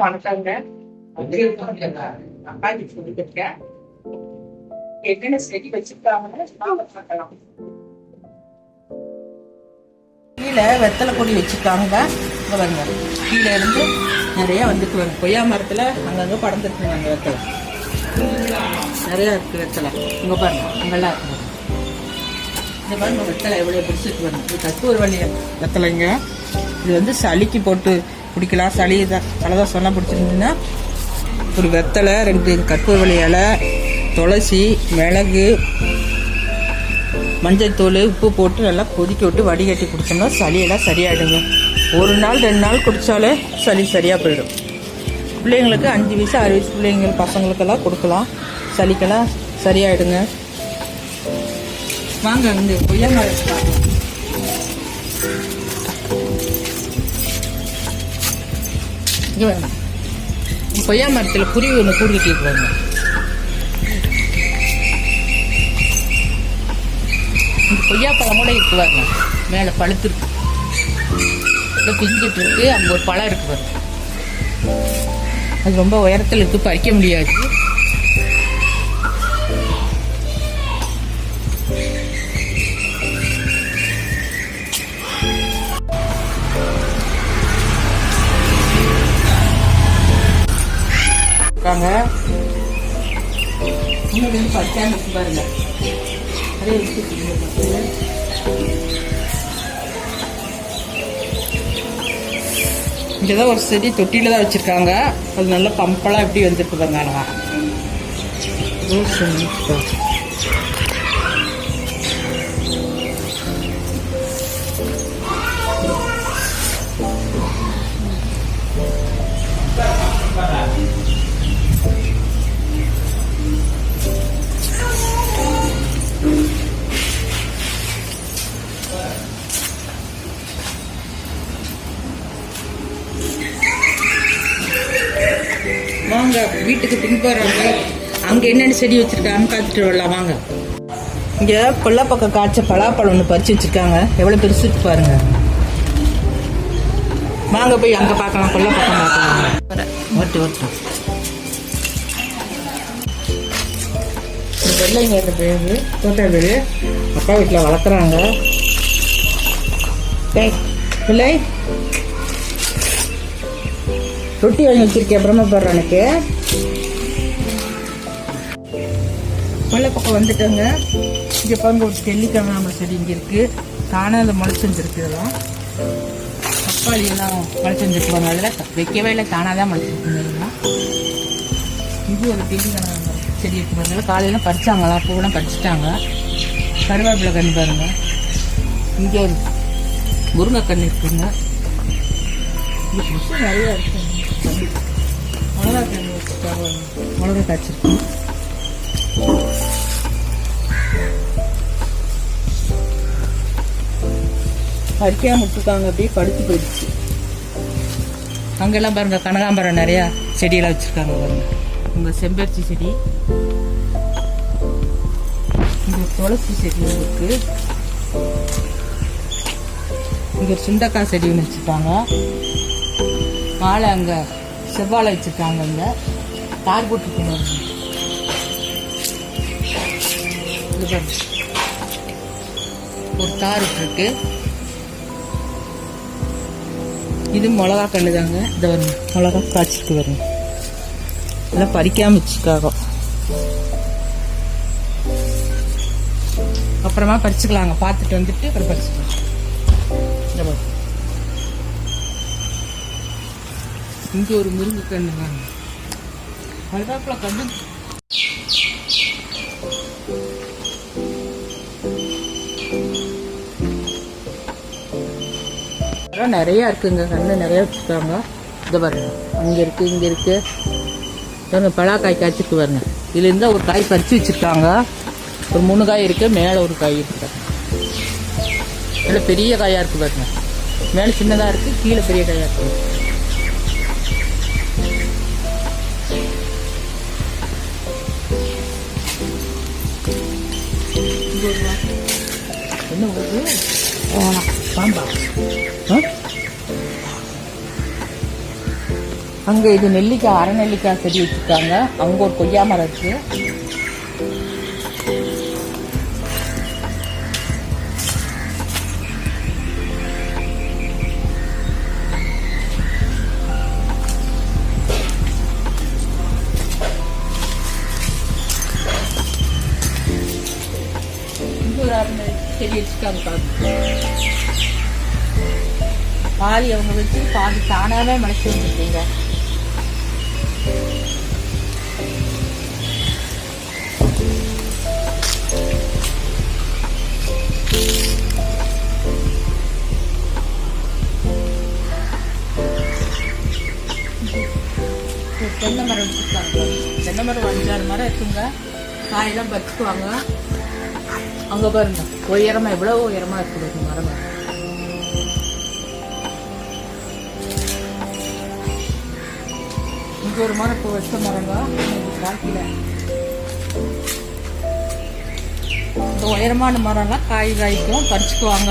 வணக்கங்க அப்பாஜி சொல்லிருக்கேன் என்னென்ன செடி வச்சிருக்காங்கன்னு பார்க்கலாம். கீழே வெத்தலை கொடி வச்சிருக்காங்க. கீழே இருந்து நிறைய வந்துட்டு கொய்யா மரத்துல அங்கங்க படந்துருக்குங்க அந்த வெத்தலை. நிறைய இருக்கு வெத்தலை. இங்க பாருங்க. அங்கெல்லாம் இருக்கு. இந்த பாருங்க வெத்தலை எவ்வளவு பிடிச்சிருக்கு வரும் இது கஸ்தூர் வழி வெத்தலைங்க. இது வந்து சளிக்கு போட்டு குடிக்கலாம் சளி தலைதான் சொன்னால் பிடிச்சிருந்துன்னா ஒரு வெத்தலை ரெண்டு கற்பூரவள்ளி இலை துளசி மிளகு மஞ்சள் தூள் உப்பு போட்டு நல்லா கொதிக்க விட்டு வடிகட்டி குடித்தோம்னா சளியெல்லாம் சரியாயிடுங்க. ஒரு நாள் ரெண்டு நாள் குடித்தாலே சளி சரியாக போயிடும். பிள்ளைங்களுக்கு அஞ்சு வயசு ஆறு வயசு பிள்ளைங்க பசங்களுக்கெல்லாம் கொடுக்கலாம். சளிக்கெல்லாம் சரியாயிடுங்க. வாங்க இங்கே கொய்யா மரம் இங்கே வேணாம் கொய்யா மரத்தில் குருவி ஒன்று கூடு கட்டிட்டு இந்த கொய்யா பழம் கூட இருக்கு பாருங்க. மேலே பழுத்துருக்கு இதை பிஞ்சிட்டு இருக்கு. அங்கே ஒரு பழம் இருக்கு பாருங்க. அது ரொம்ப உயரத்தில் இருக்கு. பறிக்க முடியாது. இருக்காங்க முன்னாடி வந்து பாருங்க நிறைய இங்கே தான் ஒரு செடி தொட்டியில் தான் வச்சுருக்காங்க. அது நல்லா பம்பெல்லாம் எப்படி வந்திருக்கு பாருங்க வீட்டுக்கு பின்புறாங்க அங்கே என்னென்ன செடி வச்சுருக்காங்கன்னு பார்த்துட்டு வரலாம். வாங்க. இங்கே கொல்லப்பக்கம் காய்ச்ச பலாப்பழம் ஒன்று பறித்து வச்சுருக்காங்க. எவ்வளோ பெருசு பாருங்க. வாங்க போய் அங்கே பார்க்கலாம். கொல்லப்பக்கம் பார்க்கலாம். ஓட்டு ஓட்டு. வெள்ளைங்க இந்த பேரு தோட்ட பேரு அப்பா வீட்டில் வளர்க்குறாங்க. பிள்ளை ரொட்டி வாங்கி வச்சிருக்கேன் பிரம்மபுரம் எனக்கு கொல்லை பக்கம் வந்துட்டோங்க. இங்கே பாருங்க ஒரு தெல்லிக்கிழமை செடி இங்கே இருக்குது தானாக முளைச்சிருந்துருக்கு இதெல்லாம். தக்காளி எல்லாம் முளைச்சிருந்துருக்குவாங்க அதில் வைக்கவே இல்லை தானாக தான் முளைச்சிருக்குங்க இது ஒரு தெல்லிக்கிழமை செடி இருக்கு பாருங்க. காலையில் பறிச்சாங்களா பூவெல்லாம் பறிச்சிட்டாங்க. கருவேப்பிலை கன்று பாருங்க. இங்கே ஒரு முருங்கைக்கன்று இருக்குங்க. நிறையா இருக்குங்க மிளகா கண் வச்சுட்டாங்க மிளகா காய்ச்சிருக்கு. பறிக்காம விட்டுருக்காங்க. அப்படியே படுத்து போயிடுச்சு. அங்கெல்லாம் பாருங்க கனகாம்பரம் நிறையா செடியெல்லாம் வச்சிருக்காங்க பாருங்க. உங்க செம்பருத்தி செடி இந்த துளசி செடி இருக்கு. இங்க சுண்டக்காய் செடி ஒன்று வச்சிருக்காங்க. மாலை அங்க செவ்வாழை வச்சிருக்காங்க இங்க. தார் போட்டுருக்கணும் இது ஒரு தார் இருக்கு. இது மிளகா கண்டுதாங்க இந்த மிளகா காய்ச்சிட்டு வரணும் நல்லா பறிக்காம வச்சுக்காக அப்புறமா பறிச்சுக்கலாங்க. பார்த்துட்டு வந்துட்டு அப்புறம் பறிச்சுக்கலாம். இந்த ஒரு முருங்கை கண்ணு வாங்க. கருவேப்பிலை கண்ணு மரம் நிறைய இருக்குங்க. கண்ணு நிறைய வச்சுருக்காங்க. இதை பாருங்க. அங்கே இருக்கு இங்கே இருக்கு. பாருங்க பலாக்காய் காய்ச்சிருக்கு பாருங்க. இதுல இருந்தா ஒரு காய் பறிச்சு வச்சிருக்காங்க. ஒரு மூணு காய் இருக்கு மேலே ஒரு காய் இருக்கு. நல்ல பெரிய காயா இருக்கு பாருங்க. மேலே சின்னதா இருக்கு கீழே பெரிய காயா இருக்கு. இங்க ஒரு வா. என்ன பாம்பா அங்க இது நெல்லிக்காய் அரை நெல்லிக்காய் செடி வச்சிருக்காங்க. அங்க ஒரு கொய்யா மரம் இருக்கு. ஒரு அரை செடி வச்சிருக்காங்க பாருங்க. பாதி அவங்க வச்சு பாதி தானாவே மனசு வந்துருக்கீங்க தென்னை மரம் வச்சுருக்காங்க. தென்னை மரம் அஞ்சாறு மரம் இருக்குங்க. காயெல்லாம் பறிச்சுக்குவாங்க. அங்கே பாருங்க உயரமாக எவ்வளோ உயரமாக இருக்குது இந்த மரம்? இங்க ஒரு மரம் இப்போ வச்ச மரங்க காய்க்கல இந்த உயரமான மரம்லாம் காய் காய்க்கும் பறிச்சுக்குவாங்க.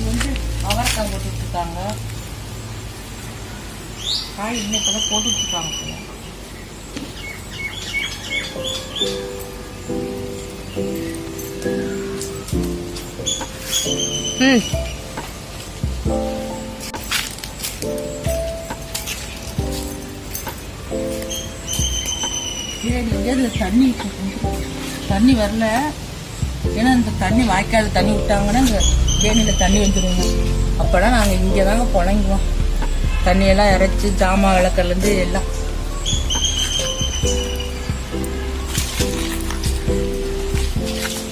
வந்து அவரைக்காய் போட்டுட்டு இருக்காங்க காய் இன்னும் இருக்காங்க ம் ஏன் தண்ணி தண்ணி வரல. ஏன்னா இந்த தண்ணி வாய்க்கால் தண்ணி விட்டாங்கன்னா இந்த வேணியில் தண்ணி வந்துடுவோங்க அப்போலாம் நாங்கள் இங்கே தாங்க புழங்குவோம். தண்ணியெல்லாம் இறைச்சி ஜாமான் விளக்கலேருந்து எல்லாம்.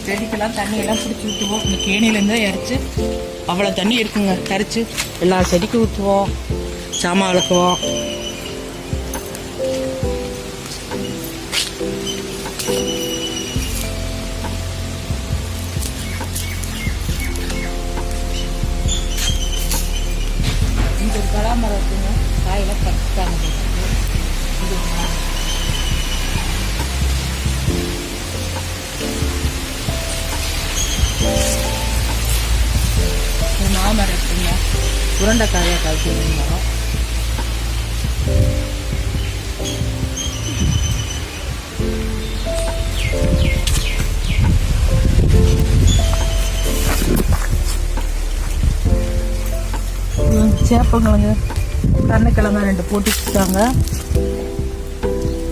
செடிக்கெல்லாம் தண்ணியெல்லாம் பிடிச்சி ஊற்றுவோம் இந்த கேணிலேருந்து இறச்சி அவ்வளோ தண்ணி இருக்குங்க. கரைச்சி எல்லா செடிக்கும் ஊற்றுவோம் சாமான் வளர்க்குவோம் இந்த ஒரு பலாமரம் இருக்குங்க. காயெல்லாம் பறிச்சுட்டாங்க. உருண்டைக்காயாக காய்ச்சி மரம் சேப்பங்கிழங்கு கருணக்கிழங்கு ரெண்டு போட்டு வச்சுருக்காங்க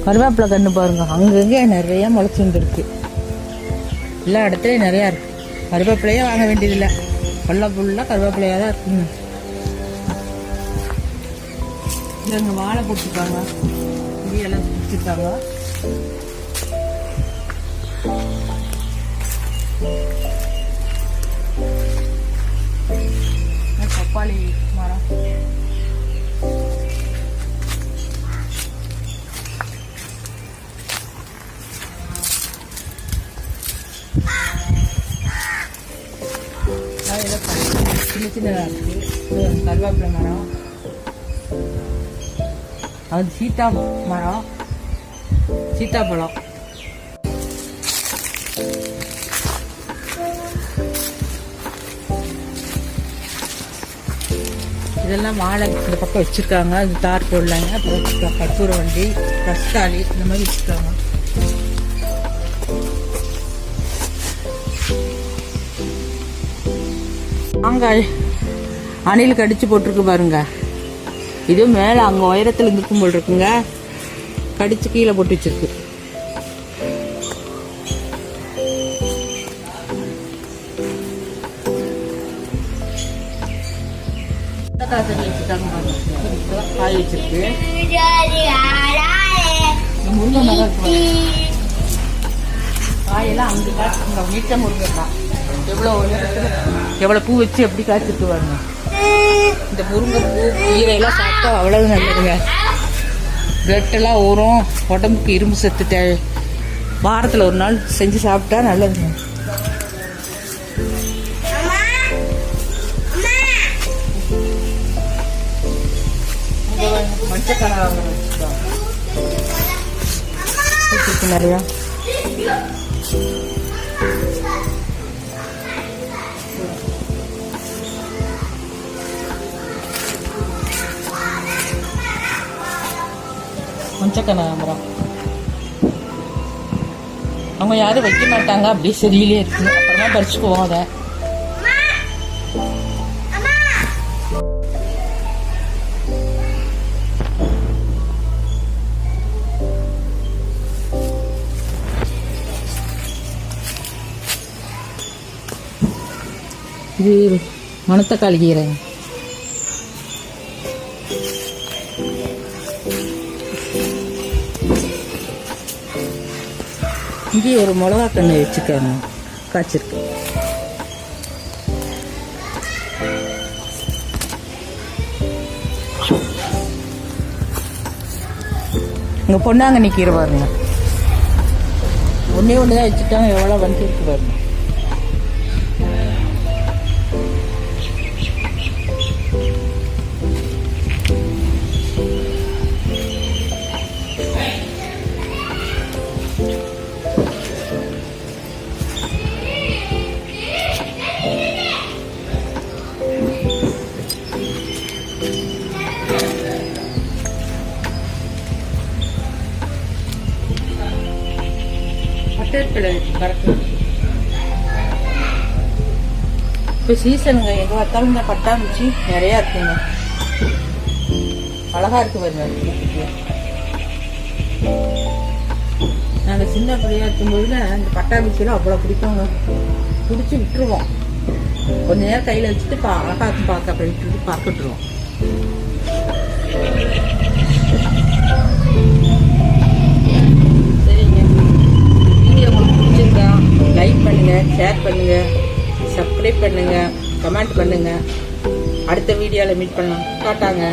கருவேப்பிலை கன்று பாருங்க. அங்கங்கே நிறைய முளைச்சி வந்துருக்கு. எல்லா இடத்துலையும் நிறையா இருக்கு. கருவேப்பிலையே வாங்க வேண்டியதில்லை. கொல்ல ஃபுல்லாக கருவேப்பிலையாக தான் இருக்குங்க இங்க வாழை போட்டுருக்காங்க. இடியெல்லாம் வச்சுருக்காங்க பப்பாளி மரம். அதெல்லாம் சின்ன சின்னதாக இருக்குது கருவேப்பிலை மரம். அது சீத்தா மரம். சீத்தாப்பழம் இதெல்லாம் வாழை இந்த பக்கம் வச்சுருக்காங்க. இது தார் போடலாங்க. அப்புறம் கற்பூர வண்டி ரஸ்தாளி இந்த மாதிரி வச்சுருக்காங்க. மாங்காய் அணில் கடிச்சு போட்டிருக்கு பாருங்கள் இது மேலே அங்கே உயரத்தில் இருக்கும் போல் இருக்குங்க. கடிச்சு கீழே போட்டு வச்சிருக்கு. காய் வச்சிருக்கு. இந்த முருங்கை மரம் இருக்கு காயெல்லாம் அங்கே காய்ச்சிருங்க நீட்ட முருங்கை தான். எவ்வளோ எவ்வளோ பூ வச்சு எப்படி காய்ச்சிட்டு பாருங்க. இந்த முருங்கை பூ கீரையெல்லாம் சாப்பிட்டா அவ்வளவு நல்லதுங்க. பிளட்டெல்லாம் ஊறும் உடம்புக்கு இரும்பு சத்து தேவை வாரத்தில் ஒரு நாள் செஞ்சு சாப்பிட்டா நல்லதுங்க. நிறையா. மஞ்சள் அவங்க யாரும் வைக்க மாட்டாங்க. அப்படியே செடியிலே இருக்கு. அப்புறமா பறிச்சுக்குவோம் அதை. இது மணத்தக்காளி கீரை. இங்கே ஒரு மிளகா கண்ணை வச்சுக்கோங்க. காய்ச்சிருக்கு. இங்கே பொண்ணாங்கண்ணி நிற்கிற பாருங்க. ஒன்றே ஒன்று தான் வச்சுட்டாங்க எவ்வளோ வந்துருக்கு பாருங்க. பட்டேற்பிள்ளை இப்போ சீசனுங்க எங்கே பார்த்தாலும் இந்த பட்டாம்பூச்சி நிறையா இருக்குங்க. அழகா இருக்கு பாருங்க நாங்கள் சின்ன பிள்ளையா இருக்கும்போது இந்த பட்டாம்பூச்சியெல்லாம் அவ்வளோ பிடிக்குங்க. பிடிச்சி விட்டுருவோம். கொஞ்ச நேரம் கையில் வச்சுட்டு பா அழகா பார்க்க அப்படி விட்டுட்டு பார்க்க லைக் பண்ணுங்கள் ஷேர் பண்ணுங்கள் சப்ஸ்கிரைப் பண்ணுங்கள் கமெண்ட் பண்ணுங்கள் அடுத்த வீடியோவில் மீட் பண்ணலாம். காட்டாங்க.